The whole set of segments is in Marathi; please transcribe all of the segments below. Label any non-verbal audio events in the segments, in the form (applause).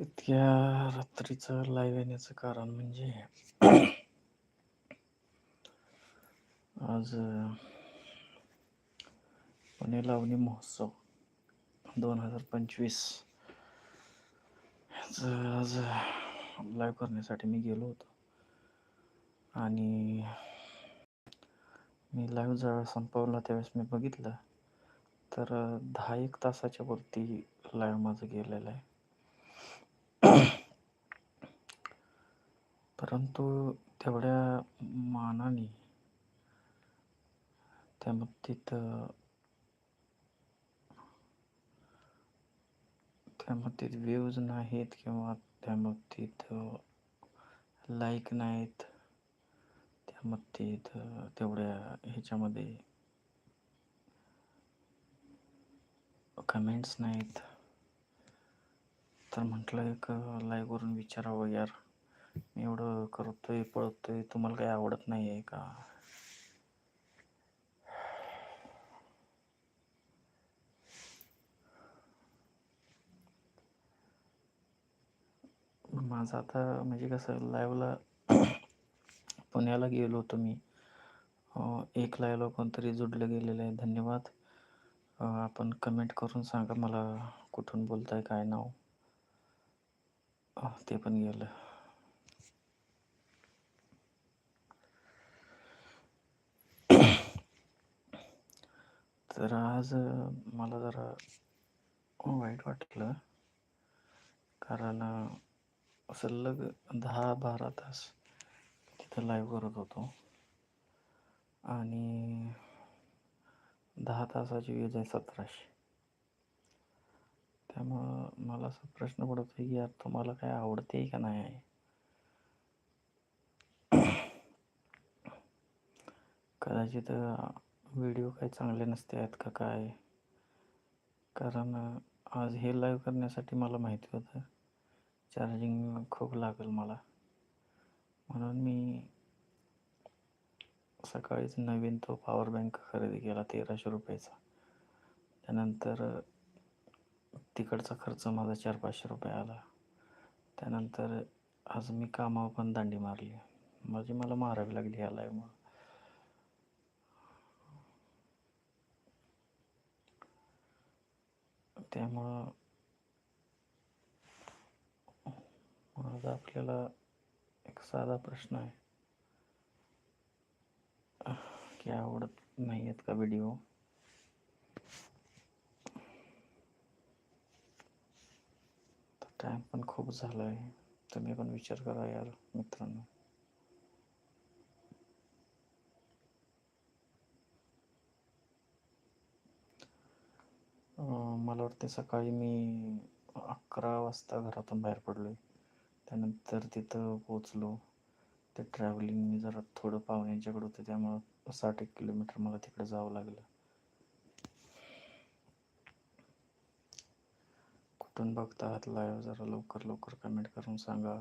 इतक्या रात्रीचं लाईव्ह येण्याचं कारण म्हणजे आज पुणे लावणी महोत्सव दोन हजार पंचवीस. ह्याचं आज लाईव्ह करण्यासाठी मी गेलो होतो. आणि मी लाईव्ह ज्यावेळेस संपवला त्यावेळेस मी बघितलं. तर दहा एक तासाच्या वरती लाईव्ह माझं गेलेलं आहे. परंतु तेवढ्या मानाने त्या बाबतीत त्या बाबतीत व्ह्यूज नाहीत किंवा त्या बाबतीत लाईक नाहीत त्या बाबतीत तेवढ्या ह्याच्यामध्ये कमेंट्स नाहीत. तर म्हटलं एक लाईकवरून विचारावं यार. मी एवढं करतोय पळतोय तुम्हाला काही आवडत नाही आहे का? माझं आता म्हणजे कसं लाईव्हला (coughs) पुण्याला गेलो होतो मी. एक लाईव्हला कोणतरी जुडलं गेलेलं आहे. धन्यवाद. आपण कमेंट करून सांगा मला कुठून बोलताय काय नाव? ते पण गेलं. तर आज मला जरा वाईट वाटलं. कारण सलग दहा बारा तास तिथं लाईव्ह करत होतो. आणि दहा तासाची वेज आहे सतराशे. त्यामुळं मला असा प्रश्न पडतो आहे की यार तुम्हाला काय आवडते का नाही? आहे कदाचित व्हिडिओ काही चांगले नसते आहेत का काय? कारण आज हे लाईव्ह करण्यासाठी मला माहिती होतं. चार्जिंग खूप लागेल मला. म्हणून मी सकाळीच नवीन तो पॉवर बँक खरेदी केला तेराशे रुपयाचा. त्यानंतर तिकडचा खर्च माझा चार पाचशे रुपये आला. त्यानंतर आज मी कामावर पण दांडी मारली. माझी मला मारावी लागली या लाईव्हमुळं त्यामुळं माझा आपल्याला एक साधा प्रश्न आहे. की आवडत नाही आहेत का व्हिडिओ टाईम पण खूप झाला आहे तुम्ही पण विचार करा यार मित्रांनो. मला वाटते सकाळी मी अकरा वाजता घरातून बाहेर पडलो त्यानंतर तिथं पोचलो ते ट्रॅव्हलिंग मी जरा थोडं पाहुण्यांच्याकडे होतं त्यामुळं साठ एक किलोमीटर मला तिकडे जावं लागलं. कुठून बघता आहात जरा लवकर लवकर कमेंट करून सांगा.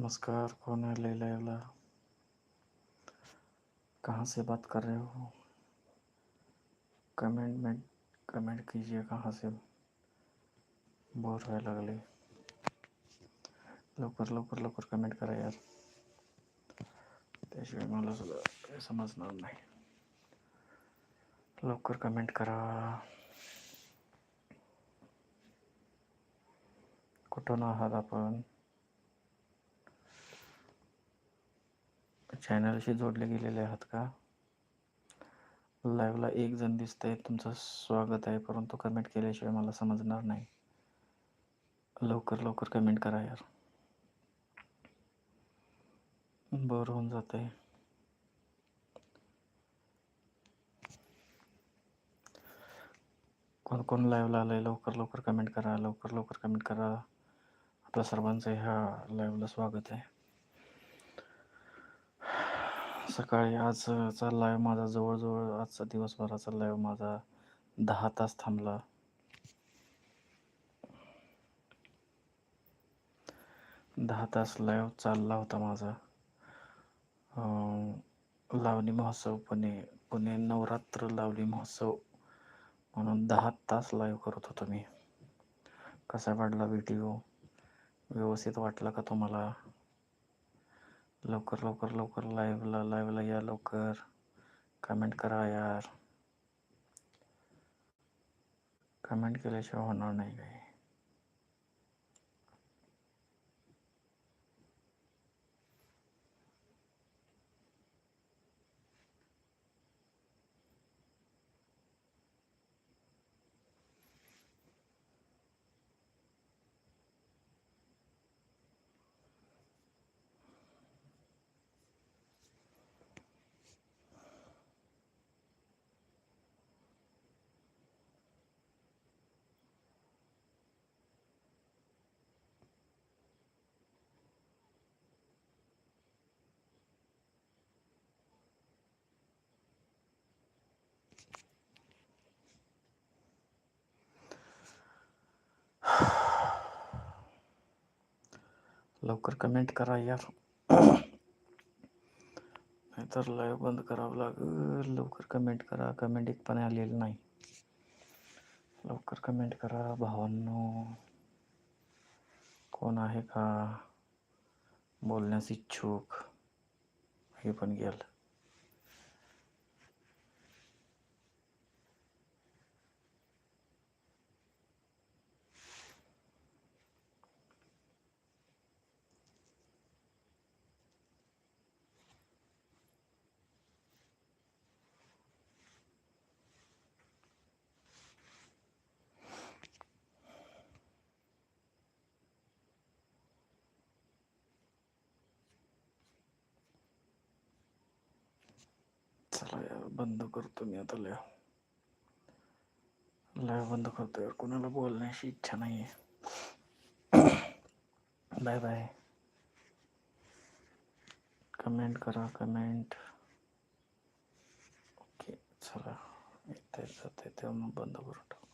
नमस्कार कौन है ले लाइवला कहाँ से बात कर रहे हो? कमेंट में, कमेंट कीजिए कहाँ से बोर व्हायला लागले लवकर लवकर लवकर कमेंट करा यार। त्याशिवाय मला सुद्धा समजणार नाही। लवकर कमेंट करा। कुठून आहात आपण चॅनलशी जोडले गेलेले आहात का? लाईव्हला एक जण दिसतंय. तुमचं स्वागत आहे. परंतु कमेंट केल्याशिवाय मला समजणार नाही. लवकर लवकर कमेंट करा यार. बरं होऊन जात आहे कोण कोण लाईव्हला आलं आहे लवकर लवकर कमेंट करा. लवकर लवकर कमेंट करा. आपल्या सर्वांचं ह्या लाईव्हला स्वागत आहे. सकाळी आजचा लाईव्ह माझा जवळजवळ आजचा दिवसभराचा लाईव्ह माझा दहा तास थांबला. दहा तास लाईव्ह चालला होता माझा. लावणी महोत्सव पुणे पुणे नवरात्र लावणी महोत्सव म्हणून दहा तास लाईव्ह करत होतो मी. कसा वाटला व्हिडिओ व्यवस्थित वाटला का तुम्हाला? लवकर लवकर लवकर लाईव्हला लाईव्हला या लवकर. कमेंट करा यार. कमेंट केल्याशिवाय होणार नाही काही. लवकर कमेंट करा यार. (clears throat) नाहीतर लाईव्ह बंद करावं लागेल. लवकर कमेंट करा. कमेंट एक पण आलेली नाही. लवकर कमेंट करा भावांनो. कोण आहे का? बोलण्यास इच्छुक. हे पण गेलं चला यार बंद करतो मी आता लाईव्ह लाईव्ह बंद करतो यार कोणाला बोलण्याची इच्छा नाही आहे बाय बाय कमेंट करा कमेंट ओके चला. येते जाते तेव्हा मग बंद करून टाकू.